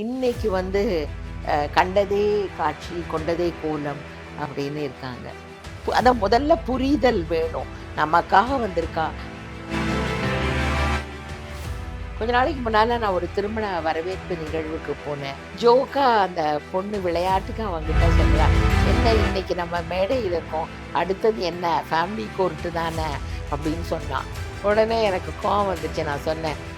இன்னைக்கு வந்து கண்டதே காட்சி கொண்டதே கோலம் அப்படின்னு இருக்காங்க. அதான் முதல்ல புரிதல் வேணும். நமக்காக வந்திருக்கா? கொஞ்ச நாளைக்கு முன்னால நான் ஒரு திருமண வரவேற்பு நிகழ்வுக்கு போனேன். ஜோக்கா அந்த பொண்ணு விளையாட்டுக்கு அவங்கிட்ட சொல்றா என்ன இன்னைக்கு நம்ம மேடையில் இருக்கோம்? அடுத்தது என்ன? ஃபேமிலி கோர்ட்டு தானே? அப்படின்னு சொன்னான். உடனே எனக்கு கோவம் வந்துச்சு. நான் சொன்னேன்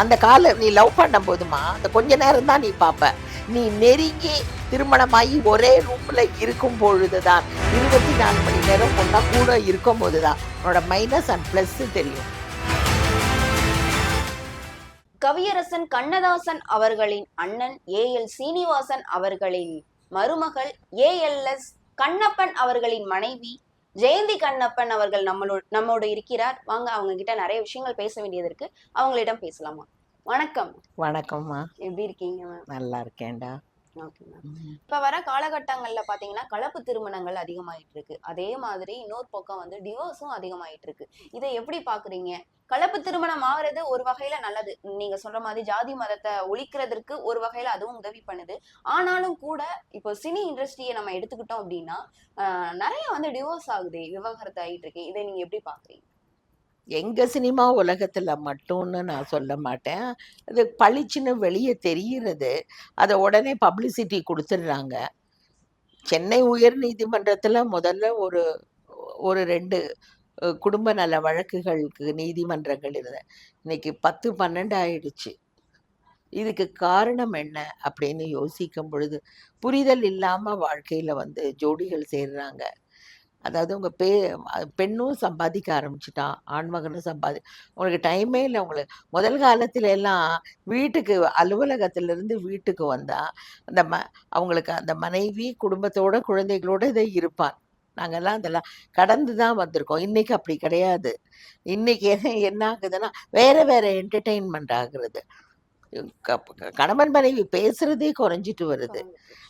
அந்த கால நீ லவ் பண்ணும் போதுமா? அந்த கொஞ்ச நேரம் தான் நீ பார்ப்ப நீ நெருங்கி திருமணமாகி ஒரே ரூம்ல இருக்கும் பொழுதுதான் இருபத்தி நாலு மணி நேரம் ஒன்றா கூட இருக்கும் போதுதான். உன்னோட மைனஸ் அண்ட் ப்ளஸ்ஸு தெரியும். கவியரசன் கண்ணதாசன் அவர்களின் அண்ணன் ஏ எல் சீனிவாசன் அவர்களின் மருமகள் ஏ எல் எஸ் கண்ணப்பன் அவர்களின் மனைவி ஜெயந்தி கண்ணப்பன் அவர்கள் நம்மளோட நம்மோடு இருக்கிறார். வாங்க அவங்க கிட்ட நிறைய விஷயங்கள் பேச வேண்டியது இருக்கு. அவங்களிடம் பேசலாமா? வணக்கம். வணக்கம்மா. எப்படி இருக்கீங்க? நல்லா இருக்கேன்டா. இப்ப வர காலகட்டங்கள்ல பாத்தீங்கன்னா கலப்பு திருமணங்கள் அதிகமாயிட்டு இருக்கு அதே மாதிரி இன்னொரு பக்கம் வந்து டிவோர்ஸும் அதிகமாயிட்டு இருக்கு இதை எப்படி பாக்குறீங்க? கலப்பு திருமணம் ஆகுறது ஒரு வகையில நல்லது. நீங்க சொல்ற மாதிரி ஜாதி மதத்தை ஒழிக்கிறதுக்கு ஒரு வகையில அதுவும் உதவி பண்ணுது. ஆனாலும் கூட இப்போ சினி இண்டஸ்ட்ரியை நம்ம எடுத்துக்கிட்டோம் அப்படின்னா நிறைய வந்து டிவோர்ஸ் ஆகுது விவாகரத்து ஆயிட்டு இருக்கு இதை நீங்க எப்படி பாக்குறீங்க? எங்கள் சினிமா உலகத்தில் மட்டும்னு நான் சொல்ல மாட்டேன். அது பளிச்சுன்னு வெளியே தெரிகிறது அதை உடனே பப்ளிசிட்டி கொடுத்துடுறாங்க சென்னை உயர் நீதிமன்றத்தில் முதல்ல ஒரு ஒரு ரெண்டு குடும்ப நல வழக்குகளுக்கு நீதிமன்றங்கள் இருந்தது. இன்னைக்கு பத்து பன்னெண்டு ஆயிடுச்சு. இதுக்கு காரணம் என்ன அப்படின்னு யோசிக்கும் பொழுது புரிதல் இல்லாமல் வாழ்க்கையில் வந்து ஜோடிகள் சேர்றாங்க. அதாவது உங்கள் பே பெண்ணும் சம்பாதிக்க ஆரம்பிச்சிட்டான் ஆண்மகனும் சம்பாதி உங்களுக்கு டைமே இல்லை உங்களுக்கு முதல் காலத்துல எல்லாம் வீட்டுக்கு அலுவலகத்திலேருந்து வீட்டுக்கு வந்தால் அந்த ம அவங்களுக்கு அந்த மனைவி குடும்பத்தோட குழந்தைகளோட இதை இருப்பான் நாங்கெல்லாம் அதெல்லாம் கடந்து தான் வந்திருக்கோம். இன்றைக்கி அப்படி கிடையாது. இன்றைக்கி என்ன என்ன ஆகுதுன்னா வேறு வேறு என்டர்டெயின்மெண்ட் ஆகுறது. கணவன் மனைவி பேசுறதே குறைஞ்சிட்டு வருது.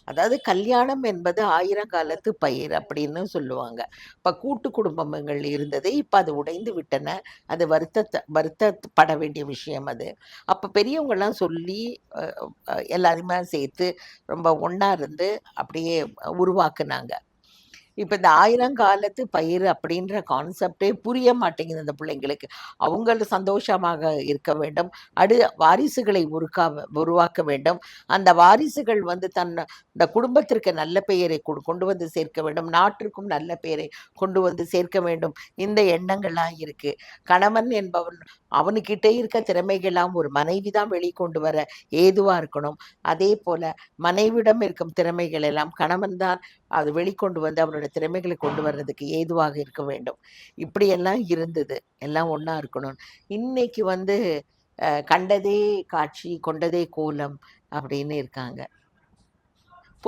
அதாவது கல்யாணம் என்பது ஆயிரம் காலத்து பயிர் அப்படின்னு சொல்லுவாங்க. இப்போ கூட்டு குடும்பங்கள் இருந்தது இப்போ அது உடைந்து விட்டன. அது வருத்த வருத்தப்பட வேண்டிய விஷயம் அது. அப்போ பெரியவங்கெல்லாம் சொல்லி எல்லாரையுமே சேர்த்து ரொம்ப ஒன்றா இருந்து அப்படியே உருவாக்குனாங்க. இப்போ இந்த ஆயிரங்காலத்து பயிர் அப்படின்ற கான்செப்டே புரிய மாட்டேங்குது அந்த பிள்ளைங்களுக்கு. அவங்கள சந்தோஷமாக இருக்க வேண்டும். அடு வாரிசுகளை உருக்கா உருவாக்க வேண்டும். அந்த வாரிசுகள் வந்து தன் இந்த குடும்பத்திற்கு நல்ல பெயரை கொடு- கொண்டு வந்து சேர்க்க வேண்டும். நாட்டிற்கும் நல்ல பெயரை கொண்டு வந்து சேர்க்க வேண்டும். இந்த எண்ணங்கள்லாம் இருக்கு. கணவன் என்பவன் அவனுக்கிட்டே இருக்க திறமைகள்லாம் ஒரு மனைவி தான் வெளிக்கொண்டு வர ஏதுவாக இருக்கணும். அதே போல மனைவிடம் இருக்கும் திறமைகள் எல்லாம் கணவன் தான் அது வெளிக்கொண்டு வந்து அவனோட திறமைகளை கொண்டு வர்றதுக்கு ஏதுவாக இருக்க வேண்டும். இப்படியெல்லாம் இருந்தது. எல்லாம் ஒன்றா இருக்கணும். இன்னைக்கு வந்து அஹ், கண்டதே காட்சி கொண்டதே கோலம் அப்படின்னு இருக்காங்க.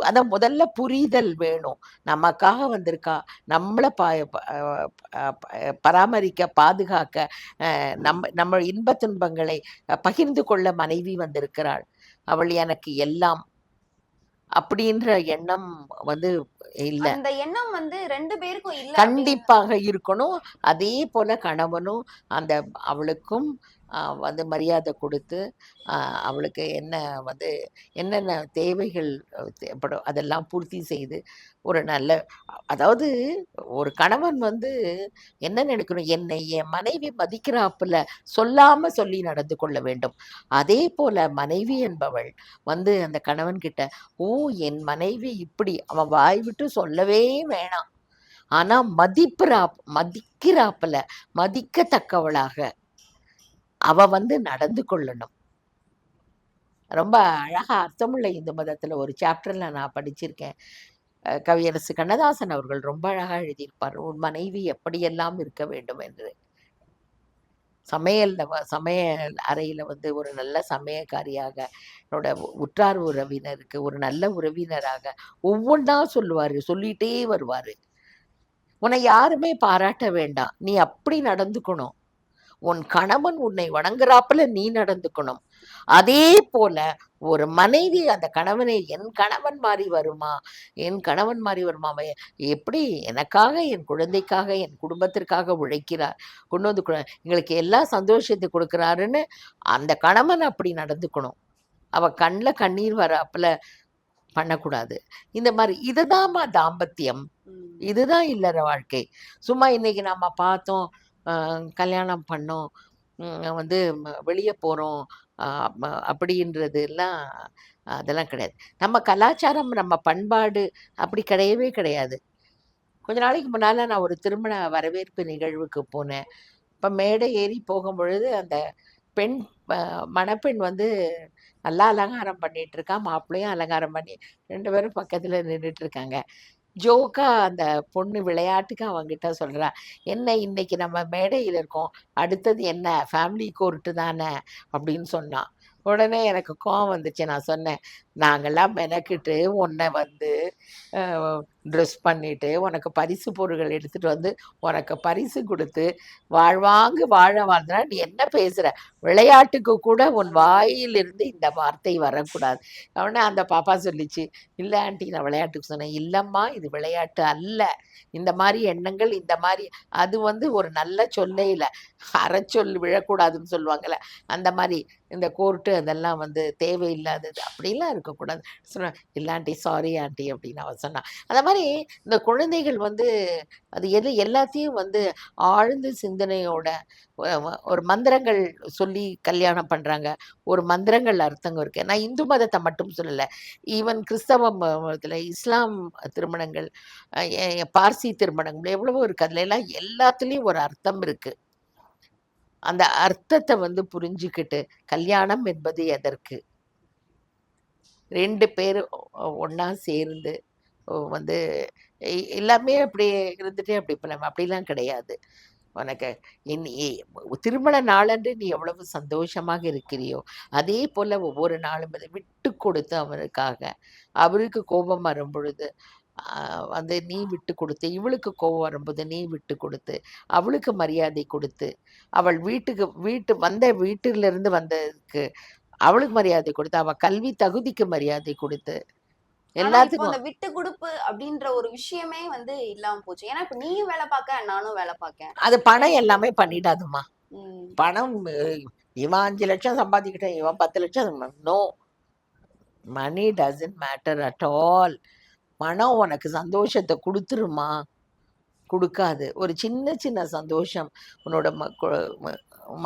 அதான் முதல்ல புரிதல் வேணும். நமக்காக வந்திருக்கா நம்மளை பா ப- அஹ் பராமரிக்க பாதுகாக்க அஹ், நம்ம நம்ம இன்ப துன்பங்களை பகிர்ந்து கொள்ள மனைவி வந்திருக்கிறாள். அவள் எனக்கு எல்லாம் அப்படின்ற எண்ணம் வந்து இல்லை. அந்த எண்ணம் வந்து ரெண்டு பேருக்கும் இல்ல கண்டிப்பாக இருக்கணும். அதே போல கணவனும் அந்த அவளுக்கும் வந்து மரியாதை கொடுத்து ஆஹ், அவளுக்கு என்ன வந்து என்னென்ன தேவைகள் தேவைப்படும் அதெல்லாம் பூர்த்தி செய்து ஒரு நல்ல அதாவது ஒரு கணவன் வந்து என்ன நினைக்கணும்? என்னை என் மனைவி மதிக்கிறாப்புல சொல்லாம சொல்லி நடந்து கொள்ள வேண்டும். அதே போல மனைவி என்பவள் வந்து அந்த கணவன் கிட்ட ஓ என் மனைவி இப்படி அவன் வாய் விட்டு சொல்லவே வேணாம். ஆனா மதிப்புறா மதிக்கிறாப்புல மதிக்கத்தக்கவளாக. அவ வந்து நடந்து கொள்ளணும். ரொம்ப அழகா அர்த்தமுள்ள இந்து மதத்துல ஒரு சாப்டர்ல நான் படிச்சிருக்கேன். கவியரசு கண்ணதாசன் அவர்கள் ரொம்ப அழகாக எழுதியிருப்பார். உன் மனைவி எப்படியெல்லாம் இருக்க வேண்டும்? என்று. சமையல் சமையல் அறையில் வந்து ஒரு நல்ல சமயக்காரியாக என்னோட உற்றார் உறவினருக்கு ஒரு நல்ல உறவினராக ஒவ்வொன்றா சொல்லுவார் சொல்லிட்டே வருவார். உன்னை யாருமே பாராட்ட வேண்டாம். நீ அப்படி நடந்துக்கணும். உன் கணவன் உன்னை வணங்குறாப்புல நீ நடந்துக்கணும். அதே போல ஒரு மனைவி அந்த கணவனை என் கணவன் மாதிரி வருமா? என் கணவன் மாதிரி வருமா? எப்படி எனக்காக என் குழந்தைக்காக என் குடும்பத்திற்காக உழைக்கிறார்? கொண்டு வந்து எங்களுக்கு எல்லா சந்தோஷத்தை கொடுக்குறாருன்னு அந்த கணவன் அப்படி நடந்துக்கணும். அவ கண்ணில் கண்ணீர் வராப்புல பண்ணக்கூடாது. இந்த மாதிரி இதுதாம்மா தாம்பத்தியம். இதுதான் இல்லற வாழ்க்கை. சும்மா இன்னைக்கு நம்ம பார்த்தோம் கல்யாணம் பண்ணோம் உம் வந்து வெளியே போகிறோம் அப்படின்றது எல்லாம் அதெல்லாம் கிடையாது. நம்ம கலாச்சாரம் நம்ம பண்பாடு அப்படி கிடையவே கிடையாது. கொஞ்ச நாளைக்கு முன்னால் நான் ஒரு திருமண வரவேற்பு நிகழ்வுக்கு போனேன். இப்போ மேடை ஏறி போகும் பொழுது அந்த பெண் மணப்பெண் வந்து நல்லா அலங்காரம் பண்ணிகிட்ருக்கான் மாப்பிள்ளையும் அலங்காரம் பண்ணி ரெண்டு பேரும் பக்கத்தில் நின்றுட்டு ஜோக்கா அந்த பொண்ணு விளையாட்டுக்கு அவங்கிட்ட சொல்றா என்ன இன்னைக்கு நம்ம மேடையில் இருக்கோம்? அடுத்தது என்ன? ஃபேமிலி கோர்ட்டு தானே? அப்படின்னு சொன்னான். உடனே எனக்கு கோவம் வந்துச்சு. நான் சொன்னேன் நாங்கள்லாம் மெனக்கிட்டு உன்னை வந்து ட்ரெஸ் பண்ணிவிட்டு உனக்கு பரிசு பொருட்கள் எடுத்துகிட்டு வந்து உனக்கு பரிசு கொடுத்து வாழ்வாங்கு வாழ வாழ்ந்தனா நீ என்ன பேசுகிற விளையாட்டுக்கு கூட உன் வாயிலிருந்து இந்த வார்த்தை வரக்கூடாது. அவனே அந்த பாப்பா சொல்லிச்சு இல்லை ஆண்டி நான் விளையாட்டுக்கு சொன்னேன். இல்லைம்மா இது விளையாட்டு அல்ல. இந்த மாதிரி எண்ணங்கள் இந்த மாதிரி அது வந்து ஒரு நல்ல சொல்லே இல்லை. அறச்சொல் விழக்கூடாதுன்னு சொல்லுவாங்கல்ல அந்த மாதிரி இந்த கோர்ட்டு அதெல்லாம் வந்து தேவையில்லாதது அப்படிலாம் இருக்கக்கூடாது. சொன்னேன் இல்லை ஆண்டி சாரி ஆண்டி அப்படின்னு அவன் சொன்னான் அந்த மாதிரி இந்த குழந்தைகள் வந்து அது எது எல்லாத்தையும் வந்து ஆழ்ந்த சிந்தனையோட ஒரு மந்திரங்கள் சொல்லி கல்யாணம் பண்ணுறாங்க ஒரு மந்திரங்கள் அர்த்தங்க இருக்கு. நான் இந்து மதத்தை மட்டும் சொல்லலை. ஈவன் கிறிஸ்தவ மதத்தில் இஸ்லாம் திருமணங்கள் பார்சி திருமணங்கள் எவ்வளவோ இருக்குது அதில் எல்லாம் எல்லாத்துலேயும் ஒரு அர்த்தம் இருக்குது அந்த அர்த்தத்தை வந்து புரிஞ்சுக்கிட்டு கல்யாணம் என்பது எதற்கு? ரெண்டு பேர் ஒன்றா சேர்ந்து வந்து எல்லாமே அப்படி இருந்துட்டு அப்படி பண்ணலாம் அப்படிலாம் கிடையாது. உனக்கு இன் திருமண நாளன்று நீ எவ்வளவு சந்தோஷமாக இருக்கிறியோ அதே போல் ஒவ்வொரு நாளும் அதை விட்டு கொடுத்து அவனுக்காக அவருக்கு கோபம் வரும் பொழுது வந்து நீ விட்டு கொடுத்து இவளுக்கு கோபம் வரும்போது நீ விட்டு கொடுத்து அவளுக்கு மரியாதை கொடுத்து அவள் வீட்டுக்கு வீட்டு வந்த வீட்டிலிருந்து வந்ததுக்கு அவளுக்கு மரியாதை கொடுத்து அவள் கல்வி தகுதிக்கு மரியாதை கொடுத்து எல்லாத்துக்கும் அந்த விட்டு கொடுப்பு அப்படின்ற ஒரு விஷயமே வந்து இல்லாம போச்சு. ஏன்னா இப்ப நீயும் வேலை பார்க்க நானும் வேலை பார்க்கேன் அது பணம் எல்லாமே பண்ணிடாதுமா. பணம் இவன் அஞ்சு லட்சம் சம்பாதிக்கிட்டேன் இவன் பத்து லட்சம் no. Money doesn't matter at all. பணம் உனக்கு சந்தோஷத்தை கொடுத்துருமா? கொடுக்காது. ஒரு சின்ன சின்ன சந்தோஷம். உன்னோட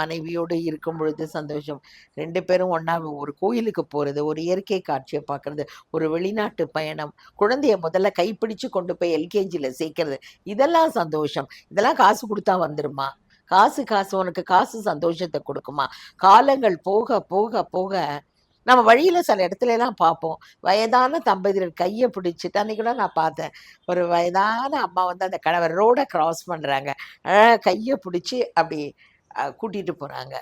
மனைவியோடு இருக்கும் பொழுது சந்தோஷம். ரெண்டு பேரும் ஒன்றா ஒரு கோயிலுக்கு போகிறது ஒரு இயற்கை காட்சியை பார்க்குறது ஒரு வெளிநாட்டு பயணம் குழந்தைய முதல்ல கைப்பிடிச்சு கொண்டு போய் எல்கேஜியில் சேர்க்கறது இதெல்லாம் சந்தோஷம். இதெல்லாம் காசு கொடுத்தா வந்துருமா? காசு காசு உனக்கு காசு சந்தோஷத்தை கொடுக்குமா? காலங்கள் போக போக போக நம்ம வழியில் சில இடத்துல எல்லாம் பார்ப்போம். வயதான தம்பதியர் கையை பிடிச்சிட்டு அன்னைக்கு கூட நான் பார்த்தேன். ஒரு வயதான அம்மா வந்து அந்த கணவர் ரோடை க்ராஸ் பண்ணுறாங்க கையை பிடிச்சி அப்படி அஹ், கூட்டிட்டு போறாங்க.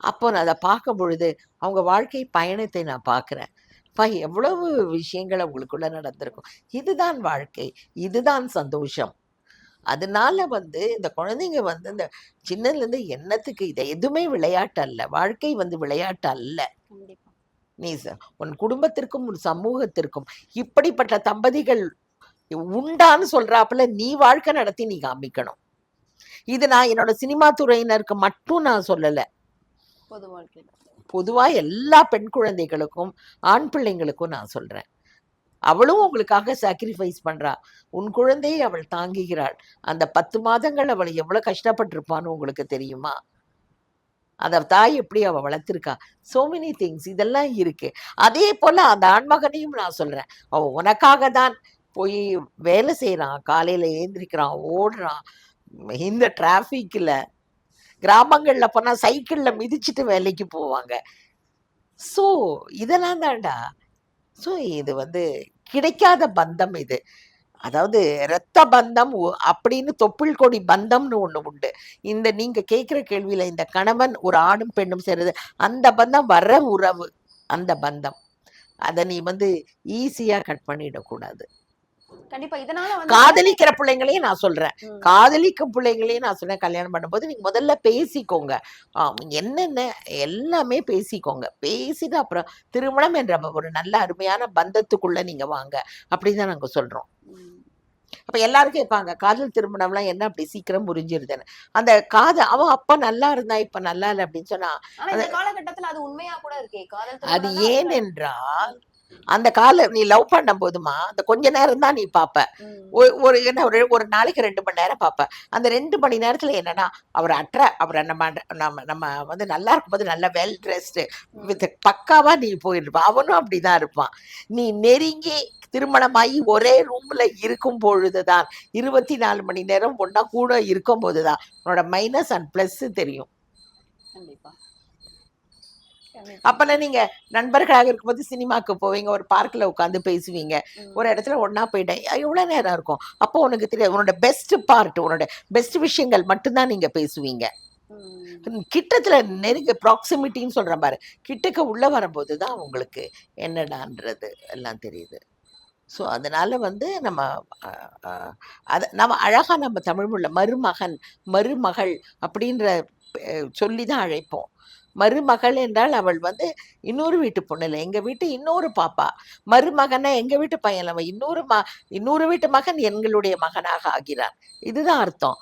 அப்போ நான் அதை பார்க்கும் பொழுது அவங்க வாழ்க்கை பயணத்தை நான் பார்க்குறேன். பா எவ்வளவு விஷயங்கள் அவங்களுக்குள்ள நடந்திருக்கும் இதுதான் வாழ்க்கை இதுதான் சந்தோஷம். அதனால வந்து இந்த குழந்தைங்க வந்து இந்த சின்னதுலேருந்து எண்ணத்துக்கு இதை எதுவுமே விளையாட்டு அல்ல. வாழ்க்கை வந்து விளையாட்டு அல்ல. நீ உன் குடும்பத்திற்கும் உன் சமூகத்திற்கும் இப்படிப்பட்ட தம்பதிகள் உண்டான்னு சொல்றாப்புல நீ வாழ்க்கை நடத்தி நீ காமிக்கணும். இது நான் என்னோட சினிமா துறையினருக்கு மட்டும் நான் சொல்லல. பொதுவா எல்லா பெண் குழந்தைகளுக்கும் ஆண் பிள்ளைங்களுக்கும் நான் சொல்றேன். அவளும் உங்களுக்காக சாக்ரிஃபைஸ் பண்றா. உன் குழந்தையை அவள் தாங்குகிறாள். அந்த பத்து மாதங்கள் அவள் எவ்வளவு கஷ்டப்பட்டிருப்பான்னு உங்களுக்கு தெரியுமா? அந்த தாய் எப்படி அவ வளர்த்திருக்கா? சோ மெனி திங்ஸ் இதெல்லாம் இருக்கு. அதே போல அந்த ஆண்மகனையும் நான் சொல்றேன். அவன் உனக்காக தான் போய் வேலை செய்றான். காலையில ஏந்திரிக்கிறான் ஓடுறான். இந்த டிராஃபிக்கில் கிராமங்களில் போனால் சைக்கிளில் மிதிச்சிட்டு வேலைக்கு போவாங்க. ஸோ இதெல்லாம் தான்டா. ஸோ இது வந்து கிடைக்காத பந்தம் இது. அதாவது இரத்த பந்தம் ஒ- அப்படின்னு தொப்புள் கொடி பந்தம்னு ஒன்று உண்டு. இந்த நீங்கள் கேட்குற கேள்வியில் இந்த கணவன் ஒரு ஆணும் பெண்ணும் சேர்றது அந்த பந்தம் வர உறவு அந்த பந்தம். அதை நீ வந்து ஈஸியாக கட் பண்ணிடக்கூடாது. கண்டிப்பா. இதனால காதலிக்கிற பிள்ளைங்களையும் நான் சொல்றேன். ம். காதலிக்கும் பிள்ளைங்களையும் நான் சொன்னேன் கல்யாணம் பண்ணும்போது நீங்க முதல்ல பேசிக்கோங்க. என்னென்ன எல்லாமே பேசிக்கோங்க. பேசிட்டு அப்புறம் திருமணம் என்ற ஒரு நல்ல அருமையான பந்தத்துக்குள்ள நீங்க வாங்க அப்படின்னு தான் நாங்க சொல்றோம். அப்ப எல்லாரும் கேட்பாங்க காதல் திருமணம்லாம் என்ன அப்படி சீக்கிரம் புரிஞ்சிருதுன்னு? அந்த காதல் அவன் அப்ப நல்லா இருந்தா இப்ப நல்லா இல்லை அப்படின்னு சொன்னா காலகட்டத்துல அது உண்மையா அந்த கால நீ லவ் பண்ணும் போதுமா அந்த கொஞ்ச நேரம் தான் நீ பாப்ப. ஒரு- ஒரு என்ன ஒரு ஒரு நாளைக்கு ரெண்டு மணி நேரம் பார்ப்பேன் அந்த ரெண்டு மணி நேரத்துல என்னன்னா அவர் அட்ரா அவரை நம்ம நம்ம நம்ம வந்து நல்லா இருக்கும்போது நல்லா வெல் ட்ரெஸ்டு வித் பக்காவா நீ போயிருப்ப. அவனும் அப்படிதான் இருப்பான். நீ நெருங்கி திருமணமாகி ஒரே ரூம்ல இருக்கும் பொழுதுதான் இருபத்தி நாலு மணி நேரம் ஒன்னா கூட இருக்கும் போதுதான் உன்னோட மைனஸ் அண்ட் பிளஸ் தெரியும். கண்டிப்பா. அப்பெல்லாம் நீங்க நண்பர்களாக இருக்கும்போது சினிமாக்கு போவீங்க ஒரு பார்க்ல உட்காந்து பேசுவீங்க. ஒரு இடத்துல ஒண்ணா போயிட்டேன் எவ்வளவு நேரம் இருக்கும். அப்போ உனக்கு தெரியாது உன்னோட பெஸ்ட் பார்ட் உன்னோட பெஸ்ட் விஷயங்கள் மட்டும்தான் நீங்க பேசுவீங்க. கிட்டத்துல நெருங்க ப்ராக்சிமிட்டின்னு சொல்ற பாரு. கிட்டக்க உள்ள வரும்போது தான் உங்களுக்கு என்னடான்றது எல்லாம் தெரியுது. ஸோ அதனால வந்து நம்ம அத நம்ம அழகா நம்ம தமிழ் மொழியில மருமகன் மருமகள் அப்படின்ற சொல்லி தான் அழைப்போம். மருமகள் என்றால் அவள் வந்து இன்னொரு வீட்டு பொண்ணு இல்லை எங்க வீட்டு இன்னொரு பாப்பா. மருமகனா எங்க வீட்டு பையன்? அவன் இன்னொரு ம இன்னொரு வீட்டு மகன் எங்களுடைய மகனாக ஆகிறான். இதுதான் அர்த்தம்.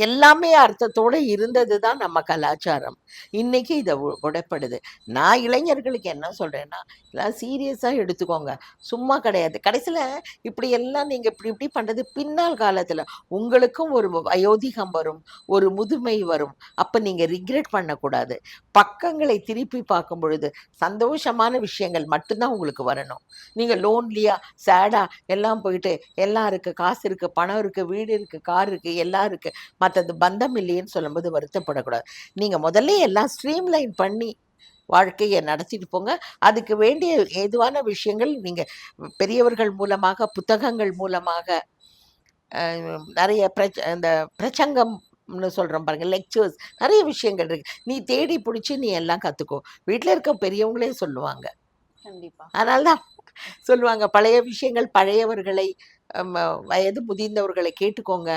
எல்லாமே அர்த்தத்தோட இருந்தது தான் நம்ம கலாச்சாரம். இன்னைக்கு இதை உடைப்படுது. நான் இளைஞர்களுக்கு என்ன சொல்றேன்னா எல்லாம் சீரியஸா எடுத்துக்கோங்க. சும்மா கிடையாது. கடைசியில இப்படி எல்லாம் நீங்க இப்படி இப்படி பண்றது பின்னால் காலத்துல உங்களுக்கும் ஒரு வயோதிகம் வரும் ஒரு முதுமை வரும். அப்ப நீங்க ரிக்ரெட் பண்ணக்கூடாது. பக்கங்களை திருப்பி பார்க்கும் பொழுது சந்தோஷமான விஷயங்கள் மட்டும்தான் உங்களுக்கு வரணும். நீங்கள் லோன்லியாக சேடாக எல்லாம் போயிட்டு எல்லாம் இருக்குது காசு இருக்குது பணம் இருக்குது வீடு இருக்குது கார் இருக்குது எல்லாம் இருக்குது மற்றது பந்தம் இல்லையேன்னு சொல்லும்போது வருத்தப்படக்கூடாது. நீங்கள் முதல்ல எல்லாம் ஸ்ட்ரீம்லைன் பண்ணி வாழ்க்கையை நடத்திட்டு போங்க. அதுக்கு வேண்டிய ஏதுவான விஷயங்கள் நீங்கள் பெரியவர்கள் மூலமாக புத்தகங்கள் மூலமாக நிறைய பிரச்ச இந்த பிரச்சங்கம் சொல்றோம் பாருங்க லெக்சர்ஸ் நிறைய விஷயங்கள் இருக்கு. நீ தேடி பிடிச்சி நீ எல்லாம் கத்துக்கோ. வீட்டில் இருக்க பெரியவங்களே சொல்லுவாங்க. கண்டிப்பா. அதனால தான் சொல்லுவாங்க பழைய விஷயங்கள் பழையவர்களை வயது முதிர்ந்தவர்களை கேட்டுக்கோங்க.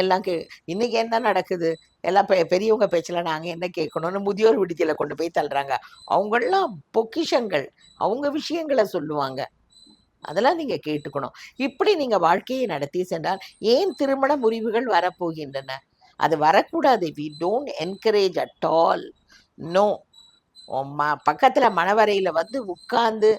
எல்லாம் கே இன்னைக்கு என்ன நடக்குது? எல்லாம் பெ பெரியவங்க பேச்செல்லாம் நாங்கள் என்ன கேட்கணும்னு முதியோர் விடுதியில் கொண்டு போய் தள்ளுறாங்க. அவங்கெல்லாம் பொக்கிஷங்கள். அவங்க விஷயங்களை சொல்லுவாங்க. அதெல்லாம் நீங்கள் கேட்டுக்கணும். இப்படி நீங்கள் வாழ்க்கையை நடத்தி சென்றால் ஏன் திருமண முறிவுகள் வரப்போகின்றன? அது வரக்கூடாது. We don't encourage at all no ம பக்கத்தில் மணவரையில் வந்து உட்கார்ந்து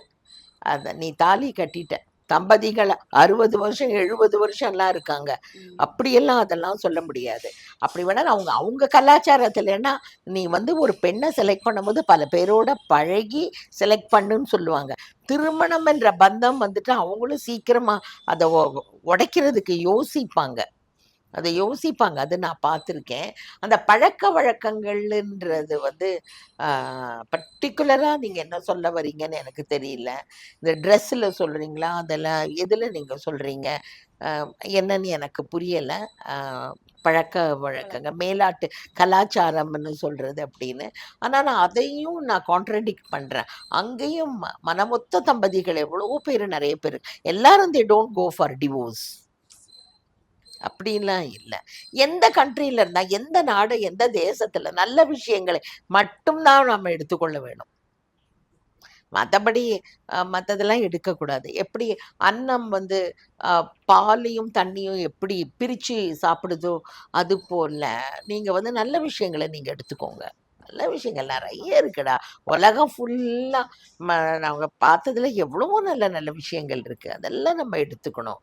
அந்த நீ தாலி கட்டிட்ட. தம்பதிகள் அறுபது வருஷம் எழுபது வருஷம்லாம் இருக்காங்க. அப்படியெல்லாம் அதெல்லாம் சொல்ல முடியாது. அப்படி வேணா அவங்க அவங்க கலாச்சாரத்துலன்னா நீ வந்து ஒரு பெண்ணை செலக்ட் பண்ணும்போது பல பேரோட பழகி செலக்ட் பண்ணுன்னு சொல்லுவாங்க. திருமணம் என்ற பந்தம் வந்துட்டு அவங்களும் சீக்கிரமா அதை உடைக்கிறதுக்கு யோசிப்பாங்க. அதை யோசிப்பாங்க. அது நான் பார்த்துருக்கேன். அந்த பழக்க வழக்கங்கள்ன்றது வந்து பர்டிகுலராக நீங்கள் என்ன சொல்ல வரீங்கன்னு எனக்கு தெரியல. இந்த ட்ரெஸ்ஸில் சொல்கிறீங்களா அதெல்லாம் எதில் நீங்கள் சொல்கிறீங்க என்னன்னு எனக்கு புரியலை. பழக்க வழக்கங்க மேலாட்டு கலாச்சாரம்னு சொல்கிறது அப்படின்னு. ஆனால் நான் அதையும் நான் கான்ட்ரடிக்ட் பண்ணுறேன் அங்கேயும் ம- மனமொத்த தம்பதிகள் எவ்வளோ பேர் நிறைய பேர். எல்லாரும் they don't go for divorce அப்படின்லாம் இல்லை. எந்த கண்ட்ரியில் இருந்தால் எந்த நாடு எந்த தேசத்தில் நல்ல விஷயங்களை மட்டும்தான் நம்ம எடுத்துக்கொள்ள வேணும். மற்றபடி மற்றதெல்லாம் எடுக்கக்கூடாது. எப்படி அன்னம் வந்து பாலையும் தண்ணியும் எப்படி பிரித்து சாப்பிடுதோ அது போல் நீங்கள் வந்து நல்ல விஷயங்களை நீங்கள் எடுத்துக்கோங்க. நல்ல விஷயங்கள் நிறைய இருக்குடா. உலகம் ஃபுல்லாக நாங்கள் பார்த்ததுல எவ்வளவோ நல்ல நல்ல விஷயங்கள் இருக்குது அதெல்லாம் நம்ம எடுத்துக்கணும்.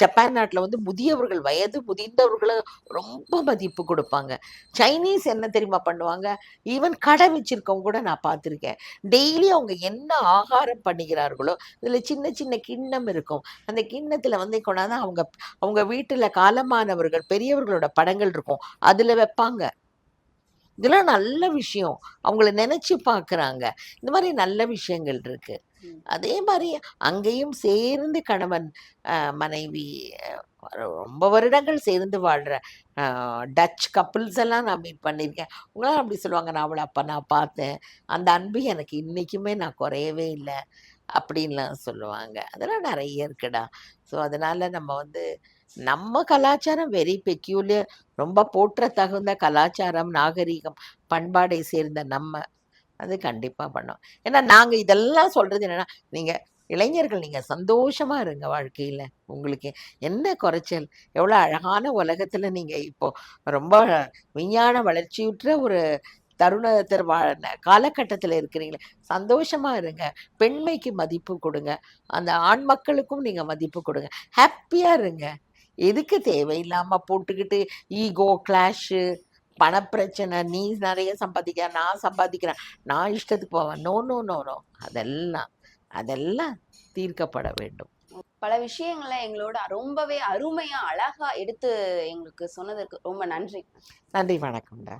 ஜப்பான் நாட்டில் வந்து முதியவர்கள் வயது முதிர்ந்தவர்களை ரொம்ப மதிப்பு கொடுப்பாங்க. சைனீஸ் என்ன தெரியுமா பண்ணுவாங்க? ஈவன் கடை வச்சிருக்கவங்க கூட நான் பார்த்துருக்கேன். டெய்லி அவங்க என்ன ஆகாரம் பண்ணுகிறார்களோ இதில் சின்ன சின்ன கிண்ணம் இருக்கும். அந்த கிண்ணத்தில் வந்து கொண்டாந்து அவங்க அவங்க வீட்டில் காலமானவர்கள் பெரியவர்களோட படங்கள் இருக்கும். அதில் வைப்பாங்க. இதெல்லாம் நல்ல விஷயம். அவங்கள நினச்சி பார்க்குறாங்க. இந்த மாதிரி நல்ல விஷயங்கள் இருக்குது அதே மாதிரி அங்கேயும் சேர்ந்து கணவன் மனைவி ரொம்ப வருடங்கள் சேர்ந்து வாழ்கிற டச் கப்புள்ஸ் எல்லாம் நான் மீட் பண்ணியிருக்கேன். உங்களாம் அப்படி சொல்லுவாங்க நான் அவளை அப்போ நான் பார்த்தேன். அந்த அன்பு எனக்கு இன்றைக்குமே நான் குறையவே இல்லை. அப்படின்லாம் சொல்லுவாங்க. அதெல்லாம் நிறைய இருக்குடா. ஸோ அதனால் நம்ம வந்து நம்ம கலாச்சாரம் வெரி பெக்யூலியர் ரொம்ப போற்ற தகுந்த கலாச்சாரம் நாகரீகம் பண்பாடை சேர்ந்த நம்ம அது கண்டிப்பாக பண்ணோம். ஏன்னா நாங்கள் இதெல்லாம் சொல்கிறது என்னென்னா நீங்கள் இளைஞர்கள் நீங்கள் சந்தோஷமாக இருங்க வாழ்க்கையில். உங்களுக்கு என்ன குறைச்சல்? எவ்வளோ அழகான உலகத்தில் நீங்கள் இப்போது ரொம்ப விஞ்ஞான வளர்ச்சியுற்ற ஒரு தருணத்தில் வா காலகட்டத்தில் இருக்கிறீங்களே சந்தோஷமாக இருங்க. பெண்மைக்கு மதிப்பு கொடுங்க. அந்த ஆண் மக்களுக்கும் நீங்கள் மதிப்பு கொடுங்க. ஹாப்பியாக இருங்க. எதுக்கு தேவையில்லாமல் போட்டுக்கிட்டு ஈகோ கிளாஷு பணப்பிரச்சனை நீ நிறைய சம்பாதிக்கிற நான் சம்பாதிக்கிறேன் நான் இஷ்டத்துக்கு போவேன். நோ நோ நோ நோ அதெல்லாம் அதெல்லாம் தீர்க்கப்பட வேண்டும். பல விஷயங்களை எங்களோட ரொம்பவே அருமையா அழகா எடுத்து எங்களுக்கு சொன்னதற்கு ரொம்ப நன்றி. நன்றி வணக்கம்டா.